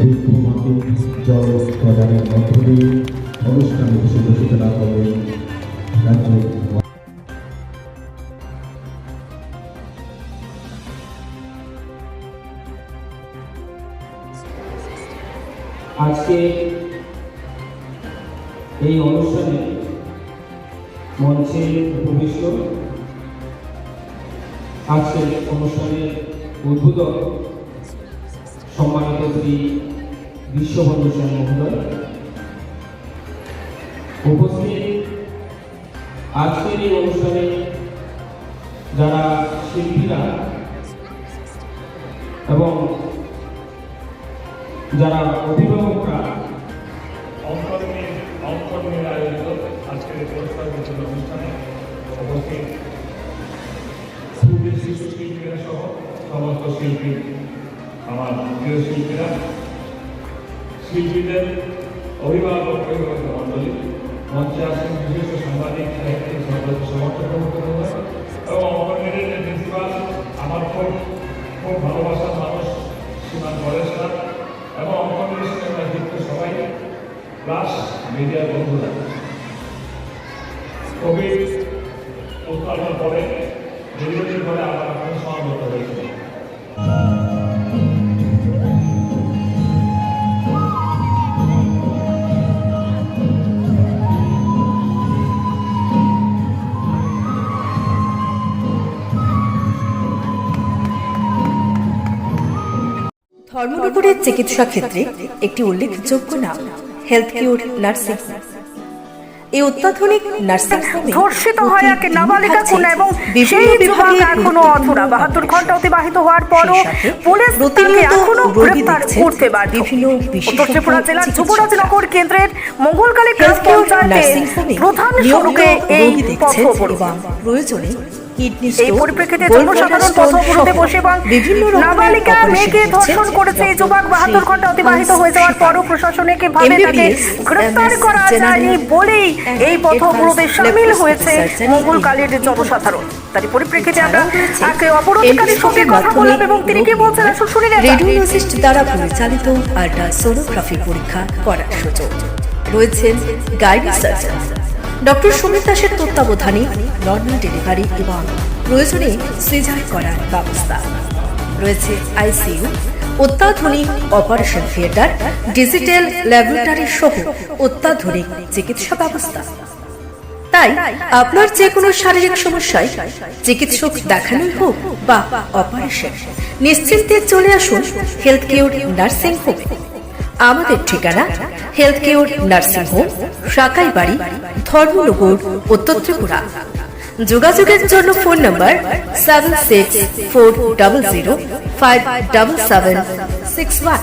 তীর্থমাকে জল প্রদানের মধ্য দিয়ে অনুষ্ঠানে শুভ সূচনা করবেন রাজ্যের আজকে এই অনুষ্ঠানে মঞ্চে উপবিষ্ট আজকের অনুষ্ঠানের উদ্বোধক সম্মানিত শ্রী বিশ্ববন্ধু সেন মহোদয় উপস্থিত আজকের এই অনুষ্ঠানে যারা শিল্পীরা এবং যারা অভিভাবকরা আজকের পুরস্কার অনুষ্ঠানে উপস্থিত শিল্পীরা সহ সমস্ত শিল্পী আমার প্রিয় শিল্পীরা, শিল্পীদের অভিভাবক মণ্ডলী মঞ্চে আসেন বিশিষ্ট সাংবাদিক, সাহিত্যিক সমর্থক এবং প্রিন্সিপাল, আমার খুব খুব ভালোবাসার মানুষ সীমান স্যার, এবং অঙ্কনের সঙ্গে আমরা যুক্ত সবাই, প্লাস মিডিয়ার বন্ধুরা। কোভিড উৎপাদন পরে দীর্ঘদিন পরে আবার এখন সমাগত ধর্মনগরের চিকিৎসা ক্ষেত্রে একটি উল্লেখযোগ্য নাম হেলথ কিউর নার্সিং এই অত্যাধুনিক নার্সিং হোমে ধর্ষিত হয় এক নাবালিকা কন্যা এবং সেই বিভাগের এখনও অধরা বাহাত্তর ঘণ্টা অতিবাহিত হওয়ার পরও পুলিশ তাকে এখনও গ্রেফতার করতে বিশেষজ্ঞ উত্তর ত্রিপুরা জেলার। যুবরাজনগর কেন্দ্রের মঙ্গলকালী গ্রাম পঞ্চায়েতে প্রধান সড়কে এই পথ। প্রয়োজনে কিডনি এই পরিপ্রেক্ষিতে জনসাধারণ ব্লাডার পথ স্টোন অবরোধে সহ বসে এবং বিভিন্ন নাবালিকা মেয়েকে ধর্ষণ করেছে। এই যুবক বাহাত্তর ঘণ্টা অতিবাহিত হয়ে যাওয়ার পরও প্রশাসনিক ভাবে তাকে গ্রেফতার করা যায়নি বলেই এই and পথ অবরোধে সামিল হয়েছে জনসাধারণ। তারই পরিপ্রেক্ষিতে আমরা এক অবরোধকারীর সঙ্গে কথা বললাম এবং তিনি কি বলছেন? আসুন শুনে রেডিওলজিস্ট দ্বারা পরিচালিত আল্ট্রাসোনোগ্রাফি পরীক্ষা করার সুযোগ। রয়েছেন গাইনি সার্জন ডক্টর সুমিত দাসের তত্ত্বাবধানে নর্মাল ডেলিভারি এবং প্রয়োজনে সিজার করার ব্যবস্থা। রয়েছে আইসিইউ, অত্যাধুনিক অপারেশন থিয়েটার, ডিজিটাল ল্যাবরেটরি সহ অত্যাধুনিক চিকিৎসা ব্যবস্থা। তাই আপনার যে কোনো শারীরিক সমস্যায় চিকিৎসক দেখানোই হোক বা অপারেশন, নিশ্চিন্তে চলে আসুন হেলথ কেয়ার নার্সিং হোমে। আমাদের ঠিকানা হেলথ কেয়ার নার্সিং হোম সাকাই বাড়ি ধর্মনগর উত্তর ত্রিপুরা যোগাযোগের জন্য phone number seven six four double zero five double seven six one